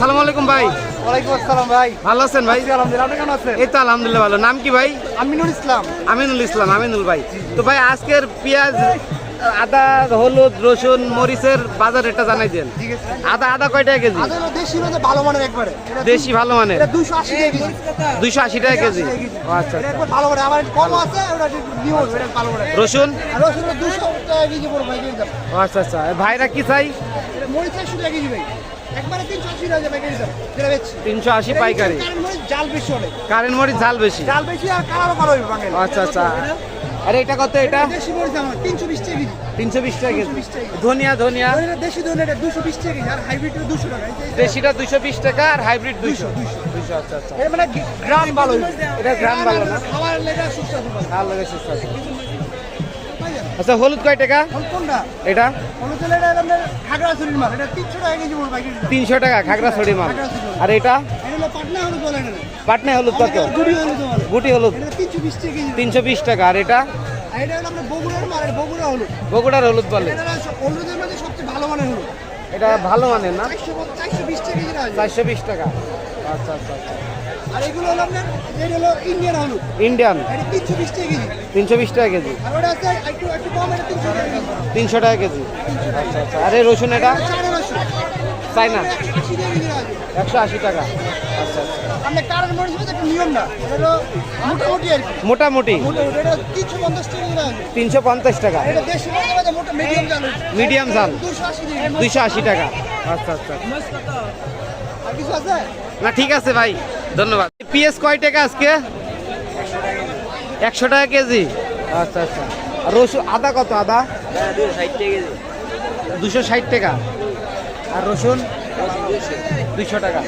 সালাম আলাইকুম ভাই। ওয়ালাইকুম আসসালাম ভাই। ভালো আছেন ভাই? আলহামদুলিল্লাহ আপনি কেমন আছেন? এই তো আলহামদুলিল্লাহ ভালো। নাম কি ভাই? আমিনুল ইসলাম। আমিনুল ইসলাম আমিনুল ভাই। তো ভাই আজকের পেঁয়াজ আদা হলুদ রসুন মরিচের বাজার রেটটা জানাই দেন। আদা আদা কয় টাকা কেজি? দেশি ভালো মানের একবারে। দেশি ভালো মানের? 280 টাকা কেজি। দুইশো আশি টাকা কেজি। আচ্ছা আচ্ছা। একবার ভালো মানের। আবার কম আছে ওটা নিউ এটা ভালো মানের। রসুন? রসুন 200 টাকা কেজি পড়বে ভাই কেজি দাম। ও আচ্ছা আচ্ছা। ভাইরা কি চাই? এটা 100 টাকা কেজি ভাই। একবারে 380 টাকা ভাই কেজি যেটা বেচছি। তিনশো আশি পাইকারি। জাল বেশি অনেক। কারেন্ট মরিচ ঝাল বেশি। জাল বেশি আর কালারও ভালো হবে বাঙালি। আচ্ছা আচ্ছা। আরে এটা কত এটা? দেশি মরিচ আমার 320 টাকা কেজি। তিনশো বিশ টাকা কেজি। ধনিয়া ধনিয়া। দেশি ধনে এটা 220 টাকা কেজি। আর হাইব্রিড 200 টাকা। দেশিটা দুইশো বিশ টাকা আর হাইব্রিড দুইশো 200 দুইশো আচ্ছা আচ্ছা। এর মানে গ্রাম ভালো। এটা গ্রাম ভালো না? খাওয়ার লেগে সুস্বাদু। ভালো। ভালো সুস্বাদু? আচ্ছা হলুদ কয় টাকা? এটা? হলুদ হলে এটা আপনার খাগড়াছড়ির মাল। এটা 300 টাকা কেজি পড়বে পাইকারি। তিনশো টাকা খাগড়াছড়ি মাল। আর এটা? পাটনা হলুদ কত। গুটি হলুদ এটা 320 টাকা কেজি। তিনশো বিশ টাকা। আর এটা? বগুড়ার হলুদ। বগুড়ার হলুদ বলে। এটা ভালো মানের হলুদ। এটা ভালো মানের না? 400 420 টাকা চারশো বিশ টাকা। আচ্ছা আচ্ছা আচ্ছা। আর এগুলো হলো আপনার, হলো ইন্ডিয়ান আলু। ইন্ডিয়ান এটা 320 টাকা কেজি। তিনশো বিশ টাকা কেজি। আর ওটা আছে একটু একটু কম, এটা 300 টাকা কেজি। তিনশো টাকা কেজি। আরে রসুন এটা। চাই না 180 টাকা। আপনার কারেন্ট মরিচ একটা নিয়ম না। এটা মোটামুটি আর কি। মোটামুটি। মোটামুটি তিনশো পঞ্চাশ টাকা তিনশো পঞ্চাশ এটা মিডিয়াম চাল আশি টাকা দুইশো আশি টাকা। আচ্ছা আচ্ছা। আর কিছু আছে? না ঠিক আছে ভাই ধন্যবাদ। পিএস কয় টাকা আজকে? একশো টাকা কেজি। আচ্ছা আচ্ছা। আর রসুন আদা কত আদা? দুশো ষাট টাকা। আর রসুন? দুইশো টাকা।